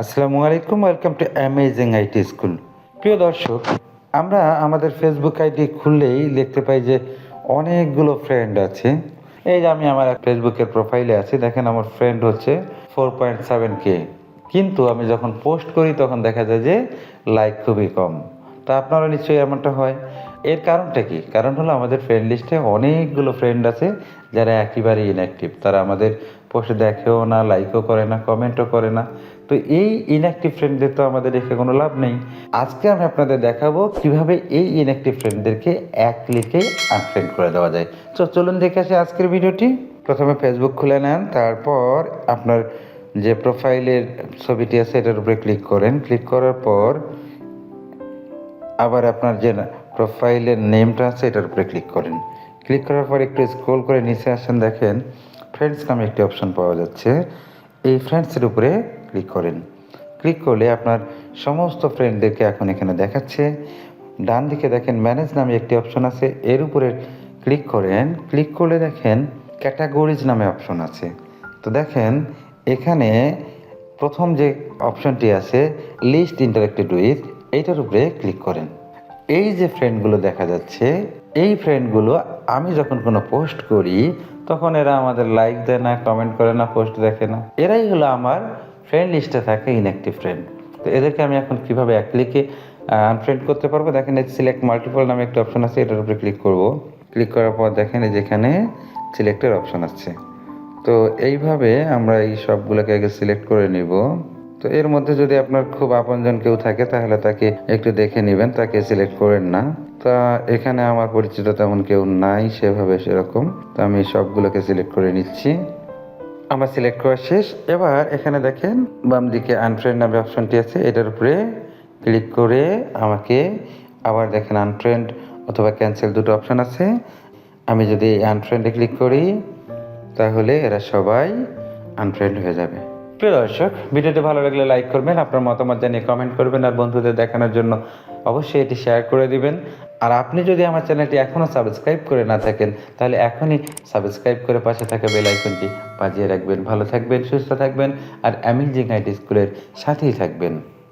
আসসালামু আলাইকুম, welcome to amazing IT school. প্রিয় দর্শক, আমরা আমাদের ফেসবুক আইডি খুললেই দেখতে পাই যে অনেকগুলো ফ্রেন্ড আছে। এই যে আমি আমার ফেসবুকের প্রোফাইলে আছি, দেখেন আমার ফ্রেন্ড হচ্ছে ফোর পয়েন্ট সেভেন কে কিন্তু আমি যখন পোস্ট করি, তখন দেখা যায় যে লাইক খুবই কম। তা আপনারা নিশ্চয়ই এমনটা হয়। এর কারণটা কি? কারণ হলো আমাদের ফ্রেন্ড লিস্টে অনেকগুলো ফ্রেন্ড আছে, যারা একেবারেই ইনঅ্যাক্টিভ তারা আমাদের পোস্ট দেখেও না লাইকও করে না কমেন্টও করে না। তো এই ইনঅ্যাক্টিভ ফ্রেন্ডদের তো আমাদের রেখে কোনো লাভ নেই। আজকে আমি আপনাদের দেখাবো কীভাবে এই ইনঅ্যাক্টিভ ফ্রেন্ডদেরকে এক ক্লিকে আনফ্রেন্ড করে দেওয়া যায়। তো চলুন দেখে আসি আজকের ভিডিওটি। প্রথমে ফেসবুক খুলে নেন, তারপর আপনার যে প্রোফাইলের ছবিটি আছে এটার উপরে ক্লিক করেন। ক্লিক করার পর আবার আপনার যে প্রোফাইলের নেমটা আছে এটার উপরে ক্লিক করেন। ক্লিক করার পর একটু স্ক্রোল করে নিচে আসেন, দেখেন ফ্রেন্ডস নামে একটি অপশন পাওয়া যাচ্ছে। এই ফ্রেন্ডসের উপরে ক্লিক করেন। ক্লিক করলে আপনার সমস্ত ফ্রেন্ডদেরকে এখন এখানে দেখাচ্ছে। ডান দিকে দেখেন ম্যানেজ নামে একটি অপশন আছে। এর উপরে ক্লিক করেন। ক্লিক করলে দেখেন ক্যাটাগরিজ নামে অপশন আছে। তো দেখেন, এখানে প্রথম যে অপশনটি আছে লিস্ট ইন্টারেক্টেড উইথ এইটার উপরে ক্লিক করেন। এই যে ফ্রেন্ডগুলো দেখা যাচ্ছে, এই ফ্রেন্ডগুলো আমি যখন কোনো পোস্ট করি, তখন এরা আমাদের লাইক দেয় না কমেন্ট করে না পোস্ট দেখে না। এরাই হলো আমার ফ্রেন্ড লিস্টে থাকে ইনঅ্যাক্টিভ ফ্রেন্ড তো এদেরকে আমি এখন কীভাবে এক ক্লিকে আনফ্রেন্ড করতে পারব? দেখেন এই সিলেক্ট মাল্টিপল নামে একটা অপশন আছে, এটার উপরে ক্লিক করব। ক্লিক করার পর দেখেন এই যেখানে সিলেক্টের অপশন আছে। তো এইভাবে আমরা এই সবগুলোকে আগে সিলেক্ট করে নিব। তো এর মধ্যে যদি আপনার খুব আপনজন কেউ থাকে, তাহলে তাকে একটু দেখে নেবেন, তাকে সিলেক্ট করেন না। তা এখানে আমার পরিচিত তেমন কেউ নাই, সেভাবে সেরকম। তো আমি সবগুলোকে সিলেক্ট করে নিচ্ছি। আমার সিলেক্ট করা শেষ। এবার এখানে দেখেন বাম দিকে আনফ্রেন্ড নামে অপশনটি আছে। এটার উপরে ক্লিক করে আমাকে আবার দেখেন আনফ্রেন্ড অথবা ক্যান্সেল দুটো অপশন আছে। আমি যদি আনফ্রেন্ডে ক্লিক করি, তাহলে এরা সবাই আনফ্রেন্ড হয়ে যাবে। প্রিয় দর্শক, ভিডিওটি ভালো লাগলে লাইক করবেন, আপনার মতামত জানিয়ে কমেন্ট করবেন আর বন্ধুদের দেখানোর জন্য অবশ্যই এটি শেয়ার করে দিবেন। আর আপনি যদি আমার চ্যানেলটি এখনও সাবস্ক্রাইব করে না থাকেন, তাহলে এখনই সাবস্ক্রাইব করে পাশে থাকা বেল আইকনটি বাজিয়ে রাখবেন। ভালো থাকবেন, সুস্থ থাকবেন আর অ্যামেজিং আইটি স্কুলের সাথেই থাকবেন।